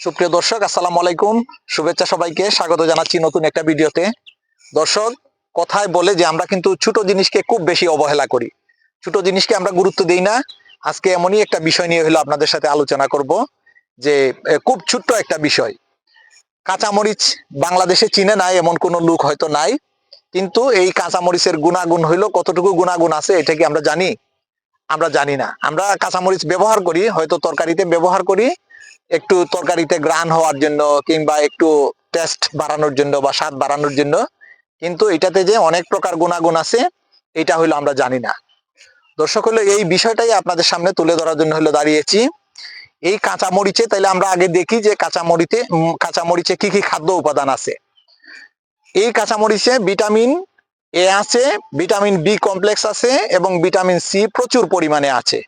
সুপ্রিয় দর্শক, আসসালামু আলাইকুম। শুভেচ্ছা সবাইকে। স্বাগত জানাচ্ছি নতুন একটা ভিডিওতে। দর্শক, কথায় বলে যে আমরা কিন্তু ছোট জিনিসকে খুব বেশি অবহেলা করি। ছোট জিনিসকে আমরা গুরুত্ব দিই না। আজকে এমনই একটা বিষয় নিয়ে হলো আপনাদের সাথে আলোচনা করব যে খুব ছোট্ট একটা বিষয়। কাঁচামরিচ বাংলাদেশে চিনে নাই, এমন কোনো লোক হয়তো নাই। কিন্তু এই কাঁচামরিচের গুণাগুণ হইল, কতটুকু গুণাগুণ আছে এটা কি আমরা জানি? আমরা জানি না। আমরা কাঁচামরিচ ব্যবহার করি, হয়তো তরকারিতে ব্যবহার করি একটু তরকারিতে গ্রান হওয়ার জন্য কিংবা একটু টেস্ট বাড়ানোর জন্য বা স্বাদ বাড়ানোর জন্য। কিন্তু এটাতে যে অনেক প্রকার গুণাগুণ আছে, এটা হইল আমরা জানি না। দর্শক হলো এই বিষয়টাই আপনাদের সামনে তুলে ধরার জন্য হলো দাঁড়িয়েছি। এই কাঁচা মরিচে তাহলে আমরা আগে দেখি যে কাঁচা মরিচে কাঁচা মরিচে কি কি খাদ্য উপাদান আছে। এই কাঁচা মরিচে ভিটামিন এ আছে, ভিটামিন বি কমপ্লেক্স আছে এবং ভিটামিন সি প্রচুর পরিমাণে আছে।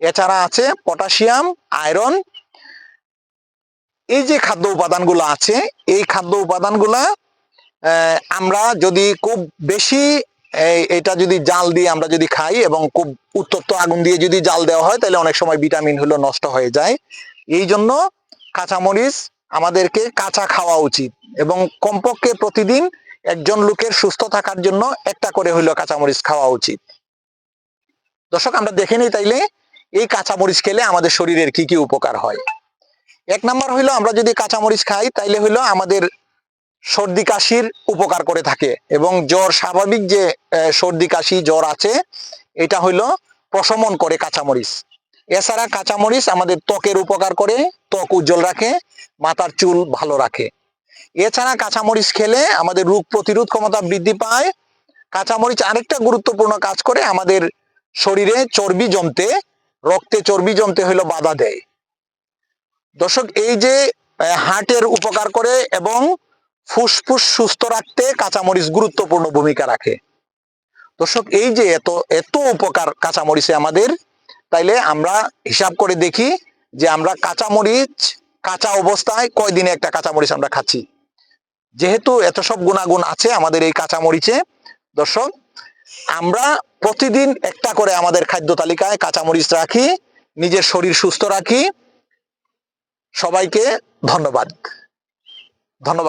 এছাড়া আছে পটাশিয়াম, আয়রন এই যে খাদ্য উপাদানগুলো আছে, এই খাদ্য উপাদানগুলা আমরা যদি খুব বেশি এটা যদি জাল দিয়ে আমরা যদি খাই এবং খুব উত্তপ্ত আগুন দিয়ে যদি জাল দেওয়া হয়, তাহলে অনেক সময় ভিটামিন হলো নষ্ট হয়ে যায়। এই জন্য কাঁচামরিচ আমাদেরকে কাঁচা খাওয়া উচিত এবং কমপক্ষে প্রতিদিন একজন লোকের সুস্থ থাকার জন্য একটা করে হইল কাঁচামরিচ খাওয়া উচিত। দর্শক, আমরা দেখে নিই তাইলে এই কাঁচামরিচ খেলে আমাদের শরীরের কি কি উপকার হয়। এক নাম্বার হইল, আমরা যদি কাঁচামরিচ খাই, তাইলে হইল আমাদের সর্দি কাশির উপকার করে থাকে। এবং জ্বর, স্বাভাবিক যে সর্দি কাশি, জ্বর আছে, এটা হইল প্রশমন করে কাঁচামরিচ। এছাড়া কাঁচামরিচ আমাদের ত্বকের উপকার করে, ত্বক উজ্জ্বল রাখে, মাথার চুল ভালো রাখে। এছাড়া কাঁচামরিচ খেলে আমাদের রোগ প্রতিরোধ ক্ষমতা বৃদ্ধি পায়। কাঁচামরিচ আরেকটা গুরুত্বপূর্ণ কাজ করে আমাদের শরীরে চর্বি জমতে, রক্তে চর্বি জমতে হইল বাধা দেয়। দর্শক, এই যে হার্টের উপকার করে এবং ফুসফুস সুস্থ রাখতে কাঁচামরিচ গুরুত্বপূর্ণ ভূমিকা রাখে। দর্শক, এই যে এত এত উপকার কাঁচামরিচে আমাদের, তাইলে আমরা হিসাব করে দেখি যে আমরা কাঁচামরিচ কাঁচা অবস্থায় কয়দিনে একটা কাঁচামরিচ আমরা খাচ্ছি। যেহেতু এত সব গুণাগুণ আছে আমাদের এই কাঁচামরিচে, দর্শক, আমরা প্রতিদিন একটা করে আমাদের খাদ্য তালিকায় কাঁচামরিচ রাখি, নিজের শরীর সুস্থ রাখি সবাইকে ধন্যবাদ। ধন্যবাদ।